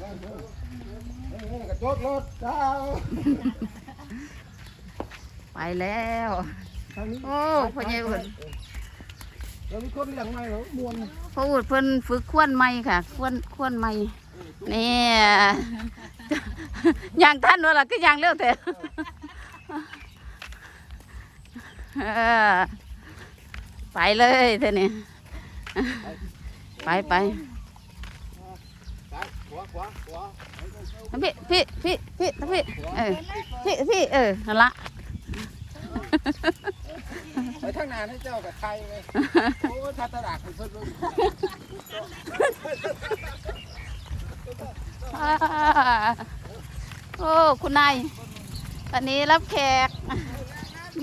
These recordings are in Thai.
กระโดดรถเจ้าไปแล้วทางนี้โอ้พ่อใหญ่อุ่นแล้วมีคนเลี้ยงไหมเหรอมวนพ่ออุ่นเพิ่นฝึกควนไม้ค่ะ ควนควนไม้นี่ย่างท่านว่าล่ะคือย่างเร็วแต่เออไปเลยเท่านี้ไปไป ซ้ายขวาขวาขวา พี่พี่พี่พี่พี่เออพี่พี่เออนั่นละไปทางนานให้เจ้ากับไทยเลยโอ้ยทัตลาดคนเพิ่นเลยอ่าโอ้คุณนายตอนนี้รับแขก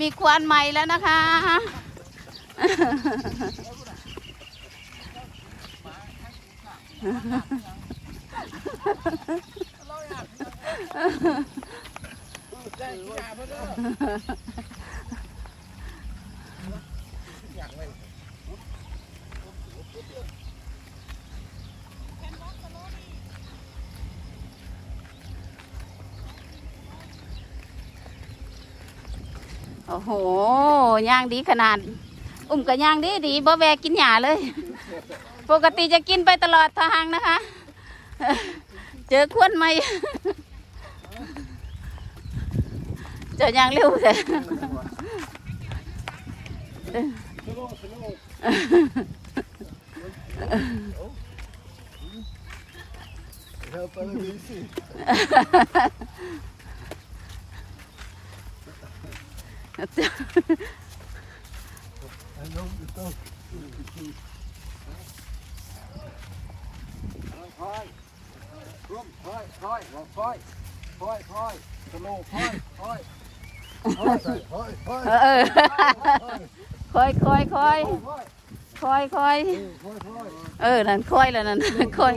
มีควานใหม่แล้วนะคะ โอ้โหย่างดีขนาด อุ้มกับย่างดีดีบ่แวกินหญ้าเลย ปกติจะกินไปตลอดทางนะคะ เจอควนใหม่เจอย่างเร็วแต่สโลว์สโลว์เธอไปเลยสิ ร่วมค่อยค่อยค่อยค่อยค่อยสโลค่อยค่อยค่อยค่อยค่อยเออคอยคอยคอยค่อยคอยคอยค่อยค่อยเออนั่นคอยแล้วนั่นคอย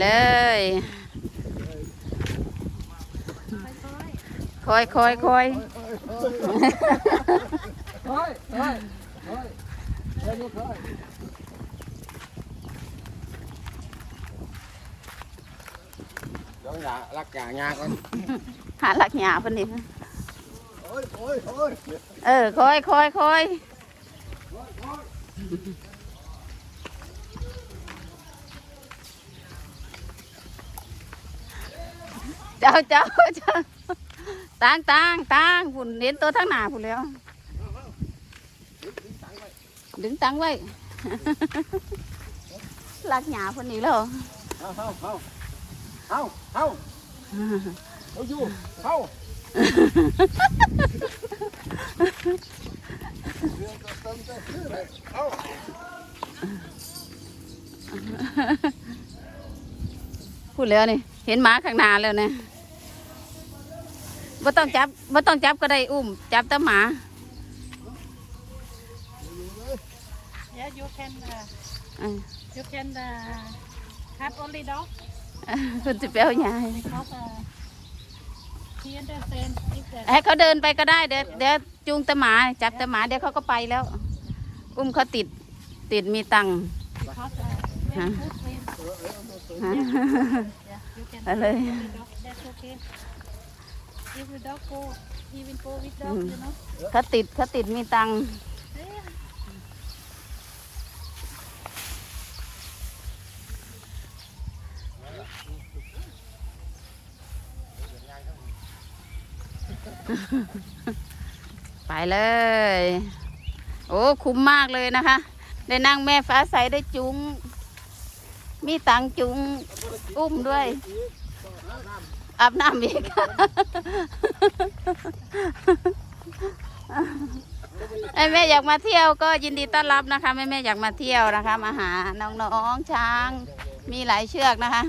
เลยคอยคอยคอยคอยคอยคอยคอยค่อยเดี๋ยวอย่ารักอย่างยากกันหาหลักหยาเพิ่นนี่โอ้ยโอ้ยโอ้ยเออคอยคอยคอย เจ้าเจ้าเจ้าตางตางตางหุ่นเห็นตัวทั้งหนาพุ่นแล้ว ดึงตังไว้ลักหยาคนนี้แล้วเอาเอาเอาเอาเอาเอาอยู่เอาเอาพูดแล้วนี่ เห็นหมาข้างหน้าแล้วเนี่ย บ่ต้องจับบ่ต้องจับก็ได้อุ้ม จับแต่หมา Yeah, you can uh, เออ you can uh, have only dog คุณจะไปเอาหยาให้ because uh, he understand if the ให้เขาเดินไปก็ได้เดี๋ยวเดี๋ยวจูงแต่หมา จับแต่หมาเดี๋ยวเขาก็ไปแล้ว อุ้มเขาติดติดมีตังค์ because uh, Huh? very good friend. ฮะ Yeah, you can เอาเลย have only dog. That's okay. If the dog go, he will go with dog, Mm. you know. เขาติดเขาติดมีตังค์ Yeah. ไปเลย โอ้คุ้มมากเลยนะคะ ได้นั่งแม่ฟ้าใสได้จุง มีตังค์จุงอุ้มด้วย อาบน้ำอีกไอ้แม่อยากมาเที่ยวก็ยินดีต้อนรับนะคะแม่แม่อยากมาเที่ยวนะคะ มาหาน้องๆช้าง มีหลายเชือกนะคะ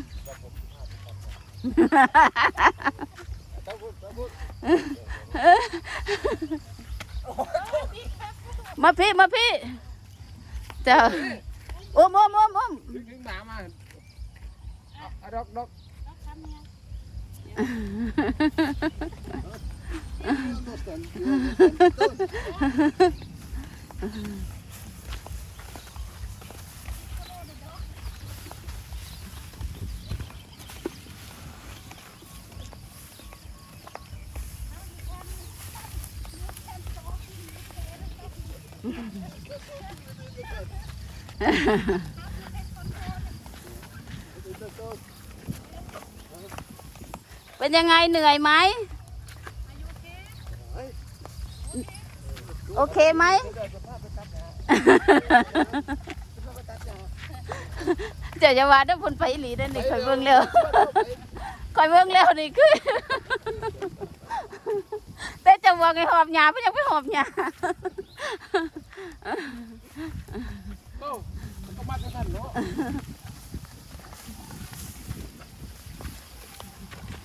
มาพี่มาพี่เจ้าอุ้มอุ้มอุ้มอุ้มดึงหมามาดอกดอก Ha ha ha. เป็นยังไงเหนื่อยไหม โอเคไหมเจ้าจะว่าได้ผลไปอีหลีได้นี่คอยเบิ่งแล้วคอยเบิ่งแล้วนี่คือแต่จะว่าไงหอบหยาไม่ยังไม่หอบหยาโอ้มันก็มาจะทันเนาะ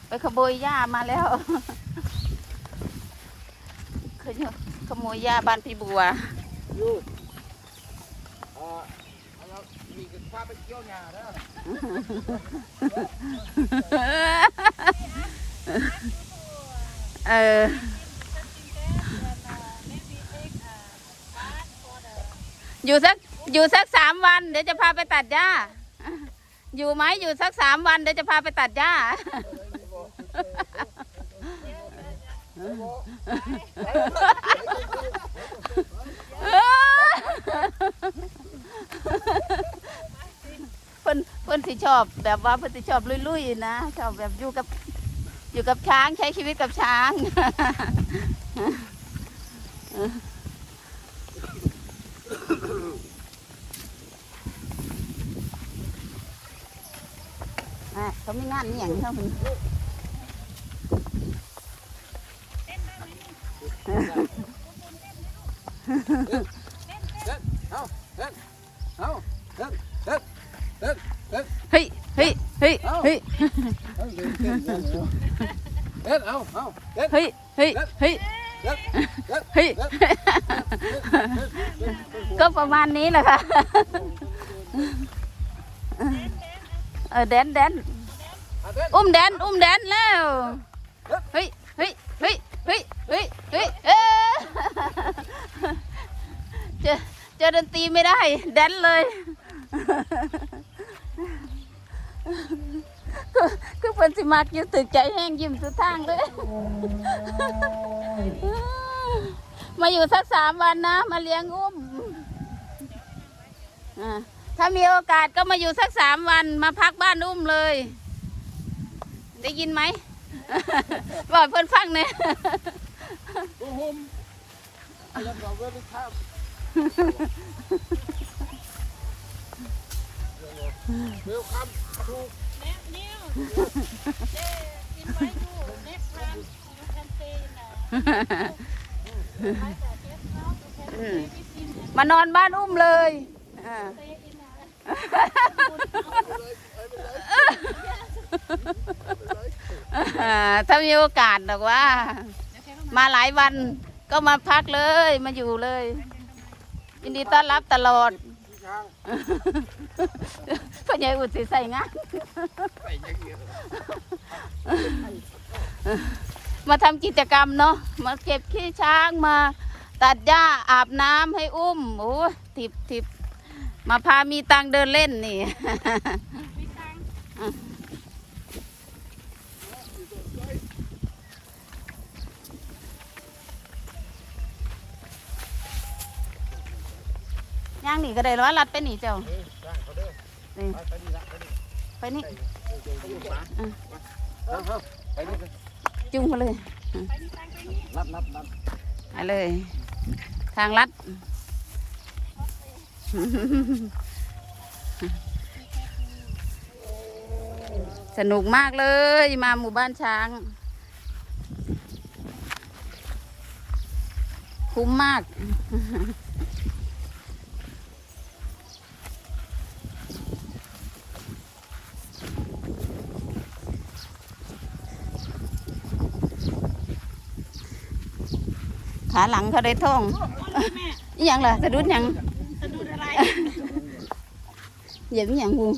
ไปขโมยหญ้ามาแล้วเคยขโมยหญ้าบ้านพี่บัวอยู่เอ่อเอาละมีกันพาไปเกี่ยวหญ้าเด้อเอออยู่สักอยู่สักสามวันเดี๋ยวจะพาไปตัดหญ้า อยู่ไหมอยู่สักสามวันเดี๋ยวจะพาไปตัดหญ้า เพิ่นเพิ่นสิชอบแบบว่าเพิ่นสิชอบลุยๆนะชอบแบบอยู่กับอยู่กับช้างใช้ชีวิตกับช้างเขาไมีงานนี่อย่างเท่านี้เอ เฮ็ดเอาเฮ็ดเฮ็ดเฮ็ดเฮ็ดเฮ้ยเฮ้ยเฮ้ยเฮ้ยเฮ้ยเฮ้ยเฮ้ยเฮ้ยก็ประมาณนี้แหละค่ะเออแดนแดนเอาเฮ็ดอุ้มแดนอุ้มแดนแล้วเฮ้ยเฮ้ยเฮ้ยเฮ้ยเฮ้ยเฮ้ยเออ เจอเจอดนตรีไม่ได้ แดนเลย คือคือเพิ่นสิมากอยู่ตึกใจแห้งยิ้มสุดทางเลยมาอยู่สักสามวันนะ มาเลี้ยงอุ้มอ่าถ้ามีโอกาสก็มาอยู่สักสามวันมาพักบ้านอุ้มเลย ได้ยินไหมบอกเพื่อนฟังเนี่ย เวลคัมทูเน็นิวเย้อินไว้ดูเน็แคนานอนบ้านอุ้มเลยถ้ามีโอกาสหรอกว่า มาหลายวันก็มาพักเลยมาอยู่เลย ยินดีต้อนรับตลอดพ่อใหญ่อุดสิใส่งานใส่งเงี้ยมาทำกิจกรรมเนาะมาเก็บขี้ช้างมา ตัดหญ้าอาบน้ำให้อุ้มโอ้ทิบทิบมาพามีตังเดินเล่นนี่ ย่างหนีก็ได้ร้อยลัดไปหนีเจ้าเออช้างเขาเด้อนี่ไปไปนี่ละไปนี่ไปนี่ไปนี่ขวาเอาเอาไปนี่จุงมาเลยรับรับรับไปเลย ทางลัดสนุกมากเลยมาหมู่บ้านช้าง คุ้มมาก ขาหลังเขาได้ท่องอหย่างล่ะสะดุดหยังสะดุดอะไรเหยียบอหย่างกู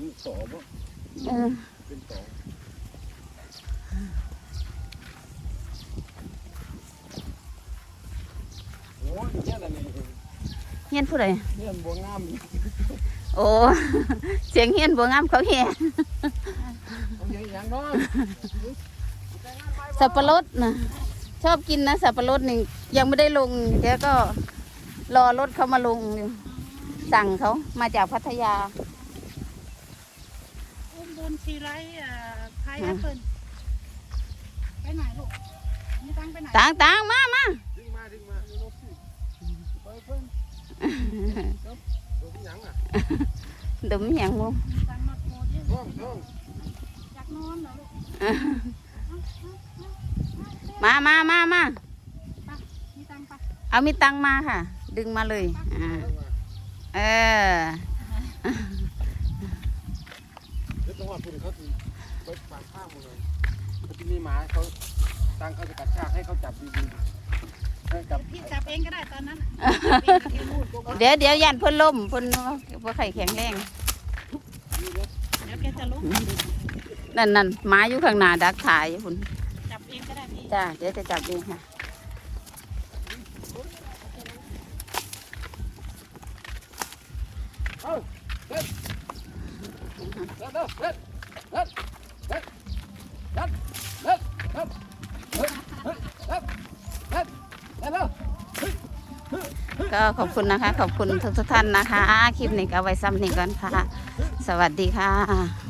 นี่ต่อบ่เออเป็นสองโอ้ยเนี่ยอะไรนี่เฮียนผู้ใดเนี่ยบัวงามโอ้เสียงเฮียนบัวงามเขาแห่เอาอย่างอย่างน้อยสับปะรดนะ ชอบกินนะสับปะรดนี่ยังไม่ได้ลงเดี๋ยวก็รอรถเขามาลงอยู่สั่งเขามาจากพัทยาอุ้มบุญชีไรอ่าพายแอปเปิลไปไหนลูกนี่ตั้งไปไหนต่างต่างมามาดึงมาดึงมาไปเพิ่นตัวที่หยังอะดมอย่างมูมีตังมาโคดิท้องท้องอยากนอนเหรอลูก มามามามามีตังปะเอามีตังมาค่ะ ดึงมาเลยอ่าเออเดี๋ยวต้องว่าคุณเขาสิไปปากข้างหมดเลยเขาจะมีหมาเขาตั้งเขาจะกัดชากให้เขาจับดีๆให้จับพี่จับเองก็ได้ตอนนั้นเดี๋ยวเดี๋ยวยันเพ่นล่มเพ่นว่าไข่แข็งแรงเดี๋ยวแกจะลุกนั่นนั่นหมาอยู่ข้างหน้าดักถ่ายคุณ จ้าเดี๋ยวจะจับเองค่ะ ก็ขอบคุณนะคะ ขอบคุณทุกท่านนะคะ คลิปนี้ก็เไว้ซ้ำนี้ก่อนค่ะ สวัสดีค่ะ